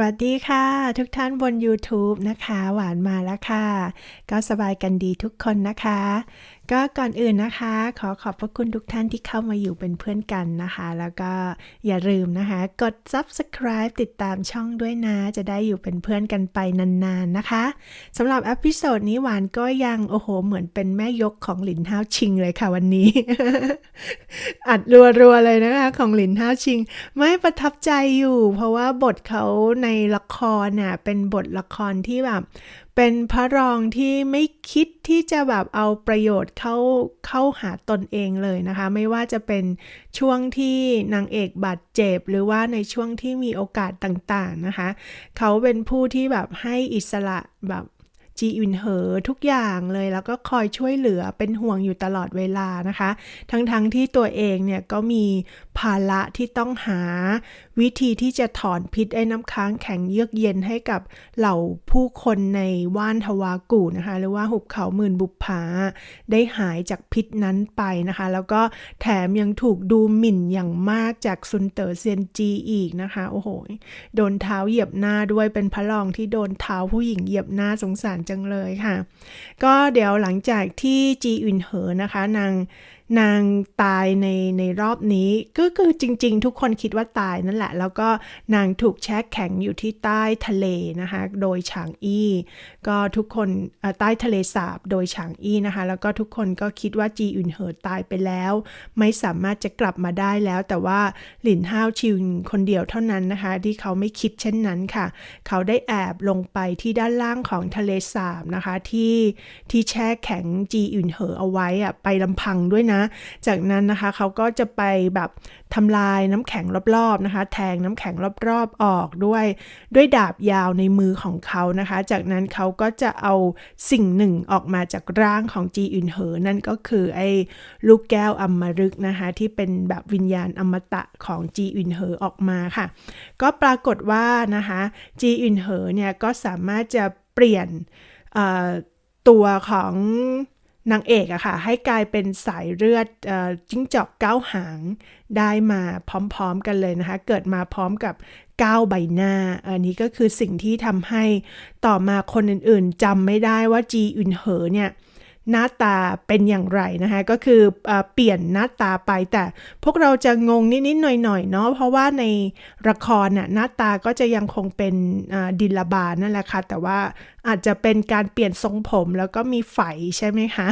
วัสดีค่ะ ทุกท่านบน YouTube นะคะ หวานมาแล้วค่ะ ก็สบายกันดีทุกคนนะคะ ก็ก่อนอื่นนะคะ ขอขอบพระคุณทุกท่านที่เข้ามาอยู่เป็นเพื่อนกันนะคะ แล้วก็อย่าลืมนะคะ กด Subscribe ติดตามช่องด้วยนะ จะได้อยู่เป็นเพื่อนกันไปนานๆนะคะสำหรับอพิโซดนี้หวานก็ยังโอ้โห เหมือนเป็นแม่ยกของหลินห้าวชิงเลยค่ะวันนี้ อัดรัวๆเลยนะคะ ของหลินห้าวชิง ไม่ประทับใจอยู่ เพราะว่าบทเขาในละครน่ะเป็นบทละครที่แบบ เป็นพระรองที่ไม่คิดที่จะแบบเอาประโยชน์เข้าเข้าหาตนเองเลยนะคะ ไม่ว่าจะเป็นช่วงที่นางเอกบาดเจ็บ หรือว่าในช่วงที่มีโอกาสต่างๆนะคะ เขาเป็นผู้ที่แบบให้อิสระแบบจีอินเหอทุกอย่างเลยแล้วก็คอยช่วยเหลือเป็นห่วงอยู่ตลอดเวลานะคะ ทั้งๆทที่ตัวเองเนี่ยก็มีภาระที่ต้องหาวิธีที่จะถอนพิษไอ้น้ำค้างแข็งเยือกเย็นให้กับเหล่าผู้คนในว่านทวากูนะคะหรือว่าหุบเขาหมื่นบุปผา ได้หายจากพิษนั้นไปนะคะ แล้วก็แถมยังถูกดูหมิ่นอย่างมากจากซุนเต๋อเซียนจีอีกนะคะโอ้โหโดนเท้าเหยียบหน้าด้วยเป็นพระรองที่โดนเท้าผู้หญิงเหยียบหน้าสงสารจังเลยค่ะ ก็เดี๋ยวหลังจากที่จีอินเหอนะคะนางนางตายในในรอบนี้ ก็คือจริง ๆ ทุกคนคิดว่าตายนั่นแหละ แล้วก็นางถูกแช่แข็งอยู่ที่ใต้ทะเลนะคะ โดยฉางอี้ ก็ทุกคนใต้ทะเลสาบโดยฉางอี้นะคะ แล้วก็ทุกคนก็คิดว่าจีอึนเหอตายไปแล้ว ไม่สามารถจะกลับมาได้แล้ว แต่ว่าหลินห้าวชิงคนเดียวเท่านั้นนะคะ ที่เขาไม่คิดเช่นนั้นค่ะ เขาได้แอบลงไปที่ด้านล่างของทะเลสาบนะคะที่ที่แช่แข็งจีอึนเหอเอาไว้อะไปลำพังด้วยนะจากนั้นนะคะเขาก็จะไปแบบทำลายน้ำแข็งรอบๆนะคะ แทงน้ำแข็งรอบๆออกด้วย ด้วยดาบยาวในมือของเขานะคะ จากนั้นเขาก็จะเอาสิ่งหนึ่งออกมาจากร่างของจีอึนเหอ นั่นก็คือไอ้ลูกแก้วอมฤกนะคะที่เป็นแบบวิญญาณอมตะของจีอึนเหอออกมาค่ะ ก็ปรากฏว่านะคะจีอึนเหอเนี่ยก็สามารถจะเปลี่ยนตัวของ นางเอกอะค่ะให้กลายเป็นสายเลือดจิ้งจอกเก้าหางได้มาพร้อมๆกันเลยนะคะ เกิดมาพร้อมกับก้าใบหน้า อันนี้ก็คือสิ่งที่ทำให้ต่อมาคนอื่นๆจำไม่ได้ว่าจีอึนเหอเนี่ย หน้าตาเป็นอย่างไรนะคะ ก็คืออเปลี่ยนหน้าตาไปแต่พวกเราจะงงนิดๆหน่อยๆเนาะเพราะว่าในละครน่ะหน้าตาก็จะยังคงเป็นดิลบานั่นแหละค่ะ แต่ว่าอาจจะเป็นการเปลี่ยนทรงผมแล้วก็มีไฝใช่ไหมคะ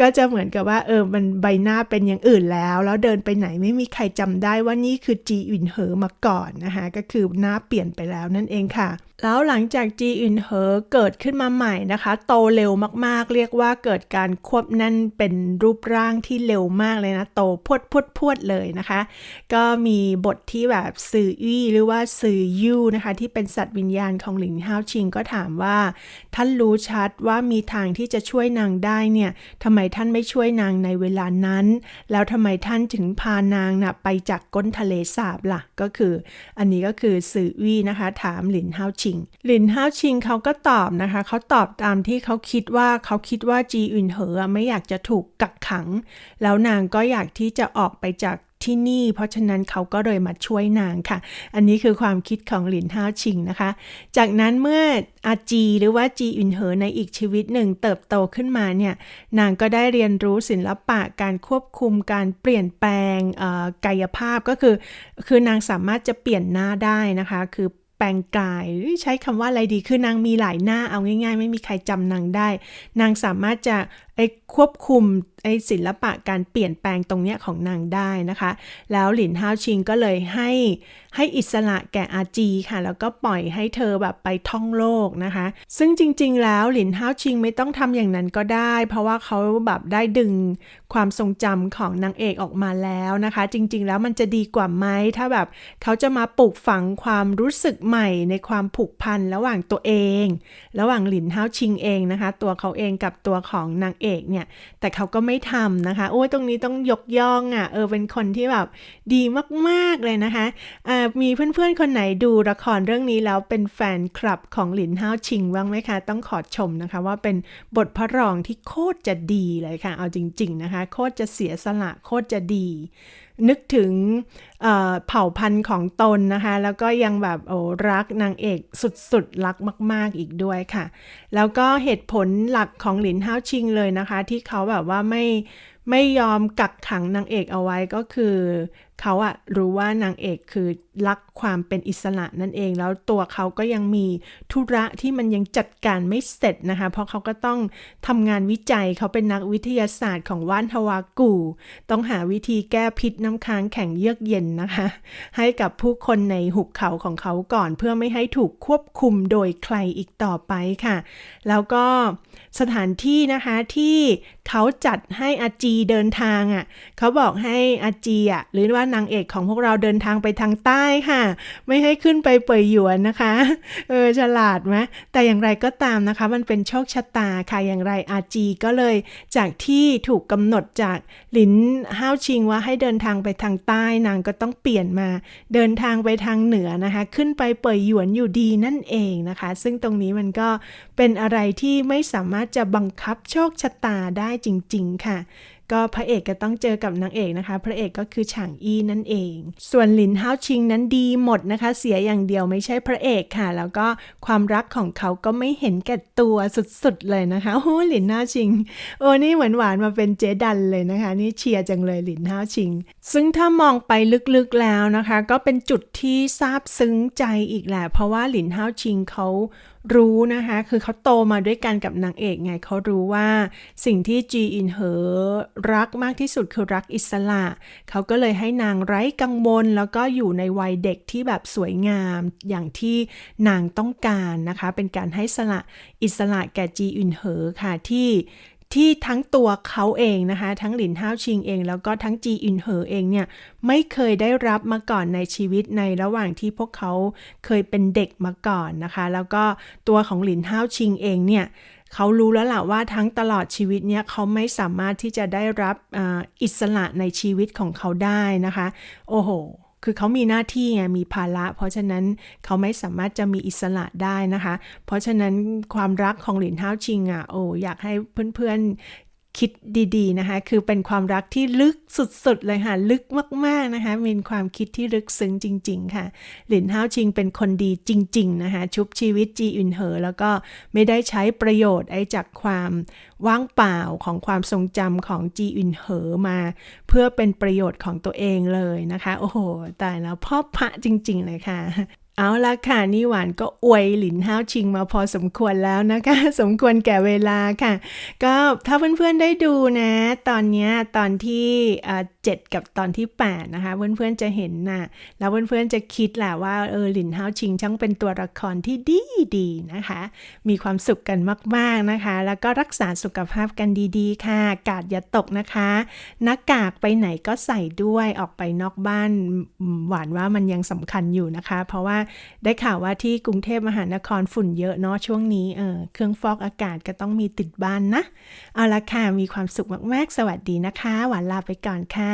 ก็จะเหมือนกับว่าเออมันใบหน้าเป็นอย่างอื่นแล้ว แล้วเดินไปไหนไม่มีใครจำได้ว่านี่คือจีอินเหอมาก่อนนะคะก็คือหน้าเปลี่ยนไปแล้วนั่นเองค่ะ แล้วหลังจากจีอินเหอเกิดขึ้นมาใหม่นะคะ โตเร็วมากๆเรียียกว่าเกิดการควบนั่นเป็นรูปร่างที่เร็วมากเลยนะ โตพวดพวดพวดเลยนะคะ ก็มีบทที่แบบสื่ออี้หรือว่าสื่อยู่นะคะ ที่เป็นสัตว์วิญญาณของหลิงฮาวชิงก็ถามว่า ท่านรู้ชัดว่ามีทางที่จะช่วยนางได้เนี่ยทำไมท่านไม่ช่วยนางในเวลานั้น แล้วทำไมท่านถึงพานางนะ่ะไปจากก้นทะเลสาบละ่ะ ก็คือ อันนี้ก็คือสื่อวีนะคะ ถามหลินฮาวชิง หลินฮาวชิงเขาก็ตอบนะคะ เขาตอบตามที่เขาคิดว่าเขาคิดิดว่าจีอึนเหอไม่อยากจะถูกกักขัง แล้วนางก็อยากที่จะออกไปจากที่นี่ เพราะฉะนั้นเขาก็เลยมาช่วยนางค่ะ อันนี้คือความคิดของหลินฮาวชิงนะคะ จากนั้นเมื่ออาจีหรือว่าจีอินเหอในอีกชีวิตหนึ่งเติบโตขึ้นมาเนี่ยนางก็ได้เรียนรู้ศิลปะการควบคุมการเปลี่ยนแปลงกายภาพก็คือ คือนางสามารถจะเปลี่ยนหน้าได้นะคะ คือ ลงกาย ใช้คำว่าอะไรดีคือนางมีหลายหน้าเอาง่าย ๆ ไม่มีใครจำนางได้ นางสามารถจะควบคุม ไอศิลปะการเปลี่ยนแปลงตรงเนี้ยของนางได้นะคะ แล้วหลินฮาวชิงก็เลยให้ให้อิสระแก่อาจีค่ะ แล้วก็ปล่อยให้เธอแบบไปท่องโลกนะคะ ซึ่งจริง ๆ แล้วหลินฮาวชิงไม่ต้องทำอย่างนั้นก็ได้ เพราะว่าเขาแบบได้ดึงความทรงจำของนางเอกออกมาแล้วนะคะ จริง ๆ แล้วมันจะดีกว่าไหมถ้าแบบเขาจะมาปลูกฝังความรู้สึกใหม่ในความผูกพันระหว่างตัวเอง ระหว่างหลินฮาวชิงเองนะคะ ตัวเขาเองกับตัวของนางเอกเนี่ย แต่เขาก็ไม่ทำนะคะ โอ้ยตรงนี้ต้องยกย่องอะ่ะเออเป็นคนที่แบบดีมากๆเลยนะคะอ่ามีเพื่อนๆคนไหนดูละครเรื่องนี้แล้วเป็นแฟนคลับของหลินห้าวชิงบ้างไหมคะ ต้องขอชมนะคะว่าเป็นบทพระรองที่โคตรจะดีเลยค่ะ เอาจริง ๆนะคะ โคตรจะเสียสละโคตรจะดี นึกถึงเผ่าพันธุ์ของตนนะคะ แล้วก็ยังแบบโอ้รักนางเอกสุดๆ รักมาก ๆอีกด้วยค่ะ แล้วก็เหตุผลหลักของหลินห้าวชิงเลยนะคะ ที่เขาแบบว่าไม่ไม่ยอมกักขังนางเอกเอาไว้ก็คือเขาอะรู้ว่านางเอกคือรักความเป็นอิสระนั่นเอง แล้วตัวเขาก็ยังมีธุระที่มันยังจัดการไม่เสร็จนะคะ เพราะเขาก็ต้องทำงานวิจัยเขาเป็นนักวิทยาศาสตร์ของว่านทวากู ต้องหาวิธีแก้พิษน้ำค้างแข็งเยือกเย็นนะคะ ให้กับผู้คนในหุบเขาของเขาก่อน เพื่อไม่ให้ถูกควบคุมโดยใครอีกต่อไปค่ะ แล้วก็สถานที่นะคะที่เขาจัดให้อาจีเดินทางอะ่ะเขาบอกให้อาจีอะหรือว่านางเอกของพวกเราเดินทางไปทางใต้ค่ะ ไม่ให้ขึ้นไปเปยหยวนนะคะ เออฉลาดไหมแต่อย่างไรก็ตามนะคะ มันเป็นโชคชะตาค่ะอย่างไรอาจีก็เลยจากที่ถูกกำหนดจากหลินห้าวชิงว่าให้เดินทางไปทางใต้นางก็ต้องเปลี่ยนมา เดินทางไปทางเหนือนะคะ ขึ้นไปเปยหยวนอยู่ดีนั่นเองนะคะ ซึ่งตรงนี้มันก็เป็นอะไรที่ไม่สามารถจะบังคับโชคชะตาได้จริง ๆ ค่ะ ก็พระเอกก็ต้องเจอกับนางเอกนะคะ พระเอกก็คือฉางอี้นั่นเอง ส่วนหลินห้าวชิงนั้นดีหมดนะคะ เสียอย่างเดียวไม่ใช่พระเอกค่ะ แล้วก็ความรักของเขาก็ไม่เห็นแก่ตัวสุดๆเลยนะคะโอ้หลินห้าวชิง โอ้นี่หมือนหวานมาเป็นเจดันเลยนะคะ นี่เชียร์จังเลยหลินห้าวชิง ซึ่งถ้ามองไปลึกๆแล้วนะคะ ก็เป็นจุดที่ซาบซึ้งใจอีกแหละ เพราะว่าหลินห้าวชิงเขา รู้นะคะ คือเขาโตมาด้วยกันกับนางเอกไงเขารู้ว่าสิ่งที่จีอินเหอรักมากที่สุดคือรักอิสระ เขาก็เลยให้นางไร้กังวลแล้วก็อยู่ในวัยเด็กที่แบบสวยงามอย่างที่นางต้องการนะคะ เป็นการให้สละอิสระแก่จีอินเหอค่ะที่ ที่ทั้งตัวเขาเองนะคะ ทั้งหลินห้าวชิงเอง แล้วก็ทั้งจีอินเหอเองเนี่ย ไม่เคยได้รับมาก่อนในชีวิตในระหว่างที่พวกเขาเคยเป็นเด็กมาก่อนนะคะ แล้วก็ตัวของหลินห้าวชิงเองเนี่ยเขารู้แล้วล่ะว่าทั้งตลอดชีวิตเนี่ยเขาไม่สามารถที่จะได้รับออิสระในชีวิตของเขาได้นะคะ โอ้โห คือเขามีหน้าที่ไงมีภาระ เพราะฉะนั้นเขาไม่สามารถจะมีอิสระได้นะคะ เพราะฉะนั้นความรักของหลินเท้าชิงอะโอ้อยากให้เพื่อน คิดดีๆนะคะ คือเป็นความรักที่ลึกสุดๆเลยค่ะ ลึกมากๆนะคะ มีความคิดที่ลึกซึ้งจริง ๆ ค่ะ หลินห้าชิงเป็นคนดีจริง ๆ นะคะ ชุบชีวิตจีอินเหอ แล้วก็ไม่ได้ใช้ประโยชน์ไอ้จากความว่างเปล่าของความทรงจำของจีอินเหอมา เพื่อเป็นประโยชน์ของตัวเองเลยนะคะ โอ้โห ตายแล้วพ่อพระจริง ๆ เลยค่ะ เอาละค่ะนี่หวานก็อวยหลินห้าวชิงมาพอสมควรแล้วนะคะ สมควรแก่เวลาค่ะ ก็ถ้าเพื่อนๆได้ดูนะ ตอนนี้ตอนที่ เจ็ดกับตอนที่ 8 นะคะ เพื่อนๆจะเห็นน่ะแล้วเพื่อนๆจะคิดแหละว่าเออหลินห้าชิงช่างเป็นตัวละครที่ดีดีๆนะคะ มีความสุขกันมากๆนะคะ แล้วก็รักษาสุขภาพกันดีๆ ค่ะ กาดอย่าตกนะคะหน้ากากไปไหนก็ใส่ด้วยออกไปนอกบ้านหวานว่ามันยังสำคัญอยู่นะคะ เพราะว่าได้ข่าวว่าที่กรุงเทพมหานครฝุ่นเยอะเนาะช่วงนี้เออเครื่องฟอกอากาศก็ต้องมีติดบ้านนะ เอาละค่ะมีความสุขมากๆ สวัสดีนะคะ หวานลาไปก่อนค่ะ